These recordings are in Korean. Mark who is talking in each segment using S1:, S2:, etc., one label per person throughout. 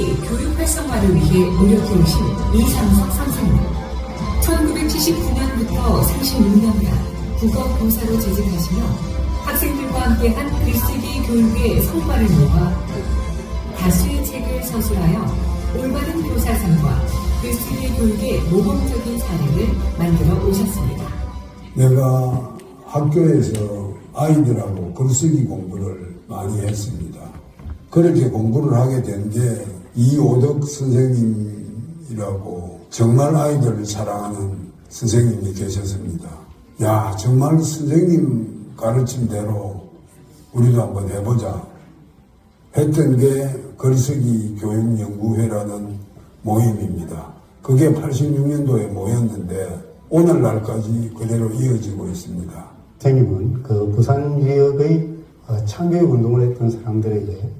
S1: 글쓰기 교육 활성화를 위해 노력해오신 이상석 선생님. 1979년부터 36년간 국어 교사로 재직하시며 학생들과 함께한 글쓰기 교육의 성과를 모아 다수의 책을 서술하여 올바른 교사상과 글쓰기 교육의 모범적인 사례를 만들어 오셨습니다.
S2: 내가 학교에서 아이들하고 글쓰기 공부를 많이 했습니다. 그렇게 공부를 하게 된 게 이오덕 선생님이라고 정말 아이들을 사랑하는 선생님이 계셨습니다. 야, 정말 선생님 가르침대로 우리도 한번 해보자. 했던 게 글쓰기 교육연구회라는 모임입니다. 그게 86년도에 모였는데 오늘날까지 그대로 이어지고 있습니다.
S3: 선생님은 그 부산 지역의 어, 창교육 운동을 했던 사람들에게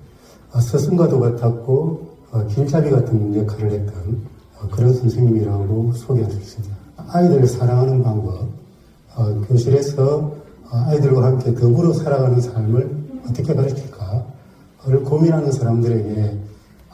S3: 어, 스승과도 같았고 어, 길잡이 같은 역할을 했던 어, 그런 선생님이라고 있습니다. 아이들을 사랑하는 방법, 어, 교실에서 어, 아이들과 함께 더불어 살아가는 삶을 어떻게 가르칠까를 고민하는 사람들에게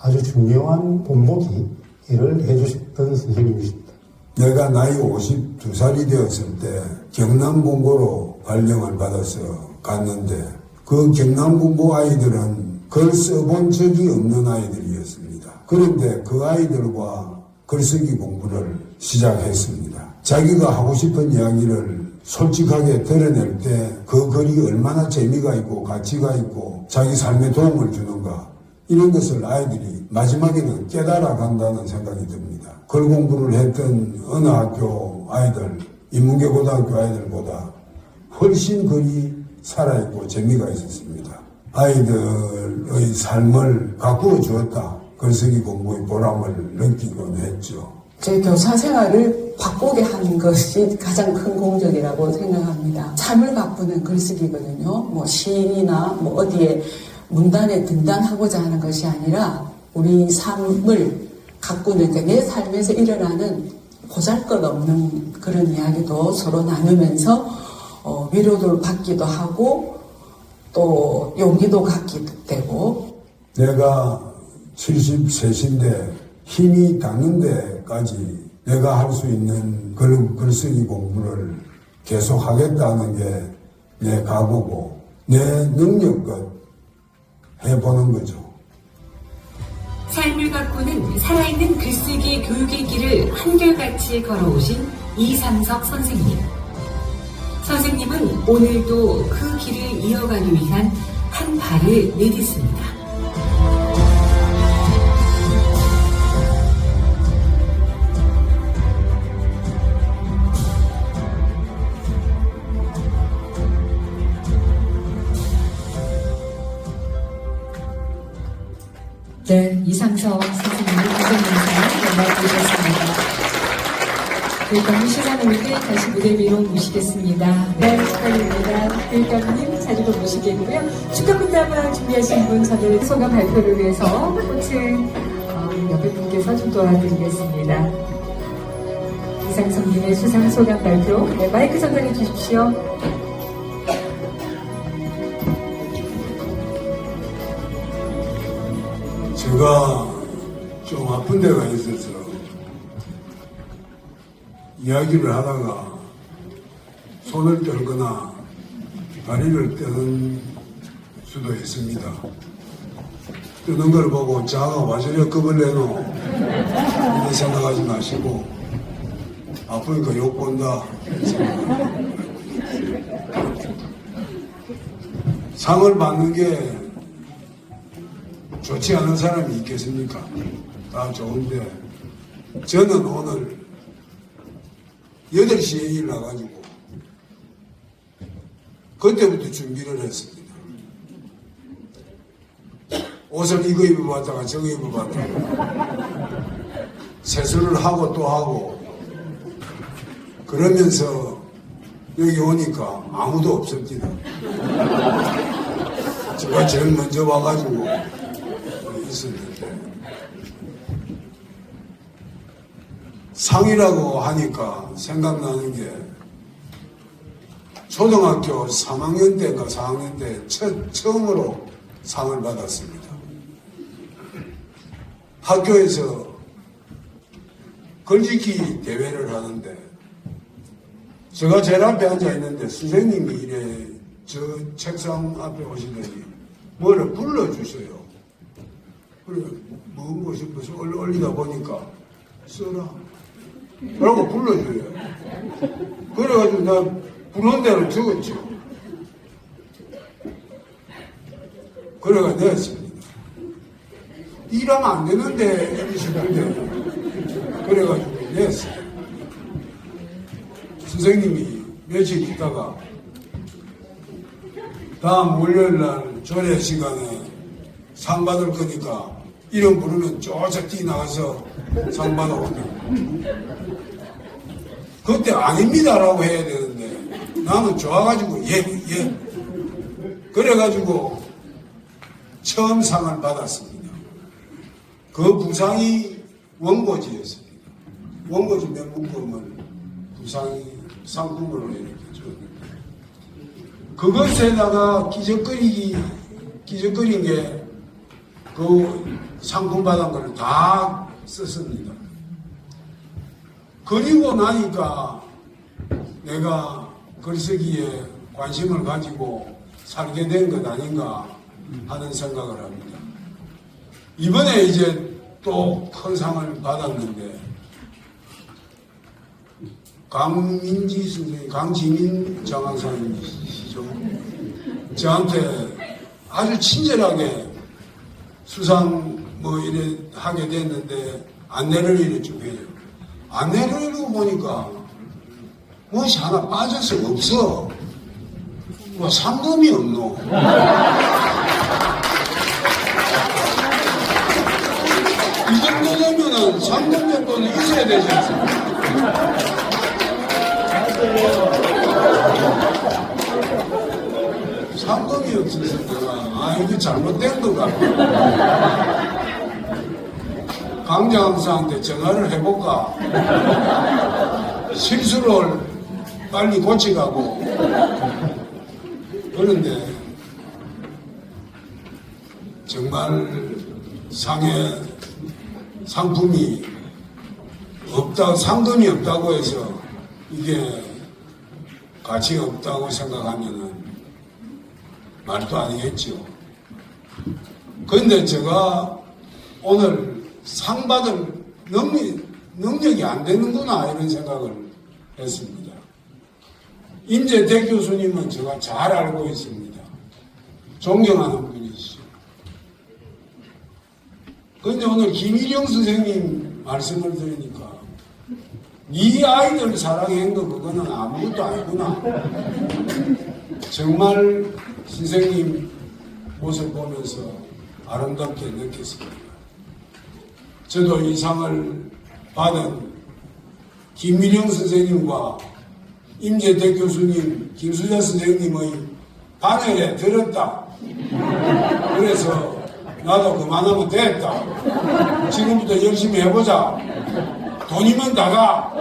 S3: 아주 중요한 본보기 일을 해주셨던 선생님이십니다.
S2: 내가 나이 52살이 되었을 때 경남본고로 발령을 받아서 갔는데 그 경남본고 아이들은 글 써본 적이 없는 아이들이었습니다. 그런데 그 아이들과 글쓰기 공부를 시작했습니다. 자기가 하고 싶은 이야기를 솔직하게 드러낼 때 그 글이 얼마나 재미가 있고 가치가 있고 자기 삶에 도움을 주는가 이런 것을 아이들이 마지막에는 깨달아 간다는 생각이 듭니다. 글 공부를 했던 어느 학교 아이들, 인문계 고등학교 아이들보다 훨씬 글이 살아있고 재미가 있었습니다. 아이들의 삶을 가꾸어 주었다. 글쓰기 공부의 보람을 느끼곤 했죠.
S4: 제 교사 생활을 바꾸게 하는 것이 가장 큰 공적이라고 생각합니다. 삶을 바꾸는 글쓰기거든요. 뭐 시인이나 뭐 어디에 문단에 등단하고자 하는 것이 아니라 우리 삶을 가꾸는 그내 삶에서 일어나는 보잘것없는 그런 이야기도 서로 나누면서 어, 위로를 받기도 하고 또 용기도 갖기도 되고
S2: 내가 73인데 힘이 닿는 데까지 내가 할 수 있는 글, 글쓰기 공부를 계속 하겠다는 게 내 각오고 내 능력껏 해보는 거죠.
S1: 삶을 가꾸는 살아있는 글쓰기 교육의 길을 한결같이 걸어오신 이상석 선생님. 선생님은 오늘도 그 길을 이어가기 위한 한 발을 내딛습니다. 네, 이상석 선생님을 구성인사 연락드리겠습니다. 교육감님 시간 올때 다시 무대 위로 모시겠습니다. 네, 축하드립니다. 교육감님 자리로 모시겠고요. 축하 꽃다발 준비하신 분 저들 소감 발표를 위해서 꽃을 어, 옆에 분께서 좀 도와드리겠습니다. 이상성님의 수상 소감 발표 네, 마이크 전달해 주십시오.
S2: 제가 좀 아픈 데가 있어서 이야기를 하다가 손을 떨거나 다리를 뜨는 수도 있습니다. 뜨는 걸 보고 자가 와저려 겁을 내노 이런 생각하지 마시고 아프니까 욕 본다 상을 받는 게 좋지 않은 사람이 있겠습니까? 다 좋은데 저는 오늘 8시에 일나가지고 그때부터 준비를 했습니다. 옷을 이거 입어봤다가 저거 입어봤다가 세수를 하고 또 하고 그러면서 여기 오니까 아무도 없었습니다. 제가 제일 먼저 와가지고 있었는데 상이라고 하니까 생각나는 게 초등학교 3학년 때인가 4학년 때 첫, 처음으로 상을 받았습니다. 학교에서 글짓기 대회를 하는데 제가 제일 앞에 앉아 있는데 선생님이 이래 저 책상 앞에 오시더니 뭐를 불러주셔요. 그래, 먹고 싶어서 얼- 올리다 보니까 써라. 라고 불러줘요. 그래가지고 나 부른 대로 적었죠. 그래가 냈습니다. 일하면 안 되는데, MBC인데. 그래가지고 냈어요. 선생님이 며칠 있다가 다음 월요일 날 조례 시간에 상 받을 거니까 이름 부르면 쪼작 뛰 나가서 상 받아온다. 그때 아닙니다라고 해야 되는데 나는 좋아가지고 예, 예. 그래가지고 처음 상을 받았습니다. 그 부상이 원고지였습니다. 원고지 몇 묶음을 부상이 상품으로 이렇게 줬는데 그것에다가 기적거리기 기적거린 게 그 상품 받은 걸다 썼습니다. 그리고 나니까 내가 글쓰기에 관심을 가지고 살게 된 것 아닌가 하는 생각을 합니다. 이번에 이제 또 큰 상을 받았는데 강민지 선생님, 강지민 장학사님이시죠. 저한테 아주 친절하게 수상 뭐 이래 하게 됐는데 안내를 이래 좀 해요. 안내를 보니까 무엇이 하나 빠져서 없어. 뭐 상금이 없노. 이 정도 되면은 상금 정도는 있어야 되지 않습니까? 상금이 없어서 내가 아 이게 잘못된 것 같고 강장사한테 전화를 해볼까? 실수를 빨리 고쳐가고. 그런데 정말 상해 상품이 없다 상금이 없다고 해서 이게 가치가 없다고 생각하면은 말도 아니겠죠. 그런데 제가 오늘 상 받을 능력, 능력이 안 되는구나 이런 생각을 했습니다. 임재택 교수님은 제가 잘 알고 있습니다. 존경하는 분이시죠. 그런데 오늘 김일영 선생님 말씀을 들으니까 네 아이들 사랑한 거 그거는 아무것도 아니구나. 정말 선생님 모습 보면서 아름답게 느꼈습니다. 저도 이 상을 받은 김민영 선생님과 임재택 교수님, 김수자 선생님의 반열에 들었다. 그래서 나도 그만하면 됐다. 지금부터 열심히 해보자. 돈이면 다가.